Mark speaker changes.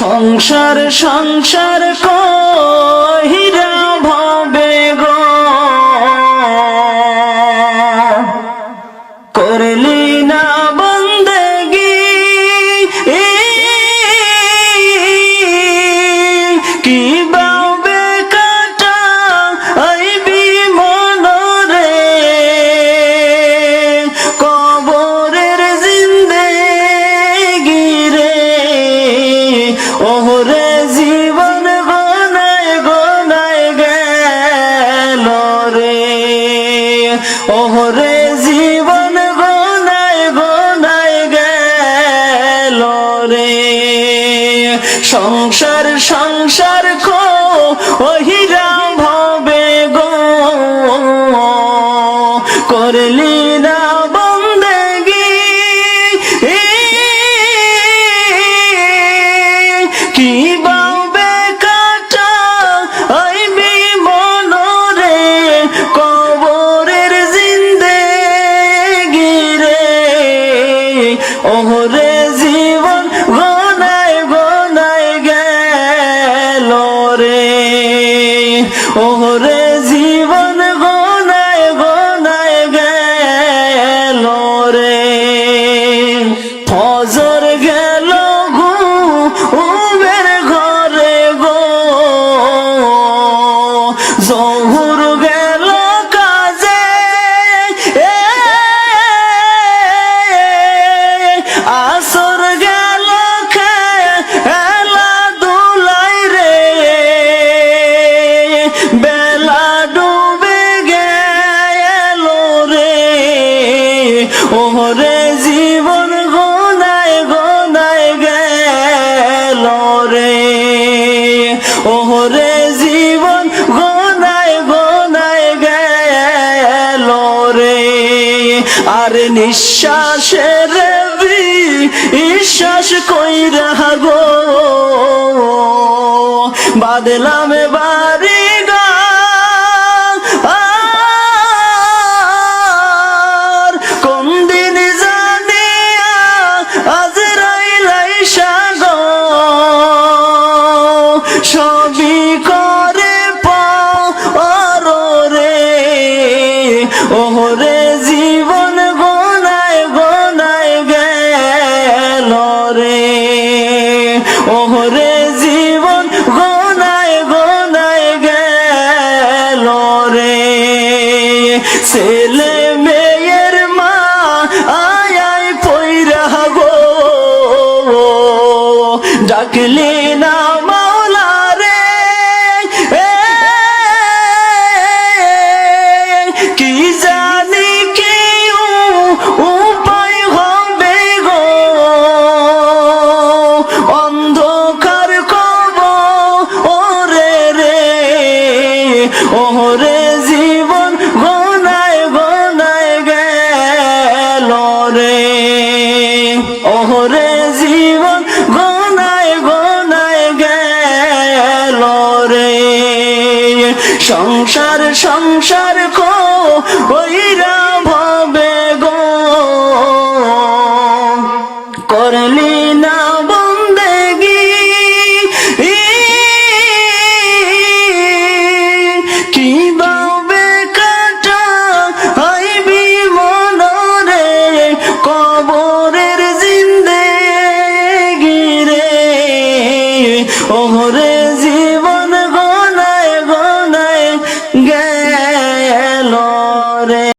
Speaker 1: সংসার সংসার কহিরা ভবে গো। ওহরে জীবন গনায় গনায় গেল রে। ওহরে জীবন গনায় গনায় গেল রে। সংসার সংসার কো ওহিরা ওহরে জীবন গনায় গনায় গেল রে। ওহরে আর নিঃশ্বাসের বিশ্বাস কই গো বাদলাম বাড়ি ওহরে জীবন গোনায় গোনায় গেল রে। ছেলে মেয়ের মা আয় পৈরা গো। ডাকলি না সংসার কো, ওইরা ভবে গো। করলি না বন্দেগি। কি বাবে কাটা আইবি মনরে, কবরের জিন্দেগি রে। ওহরে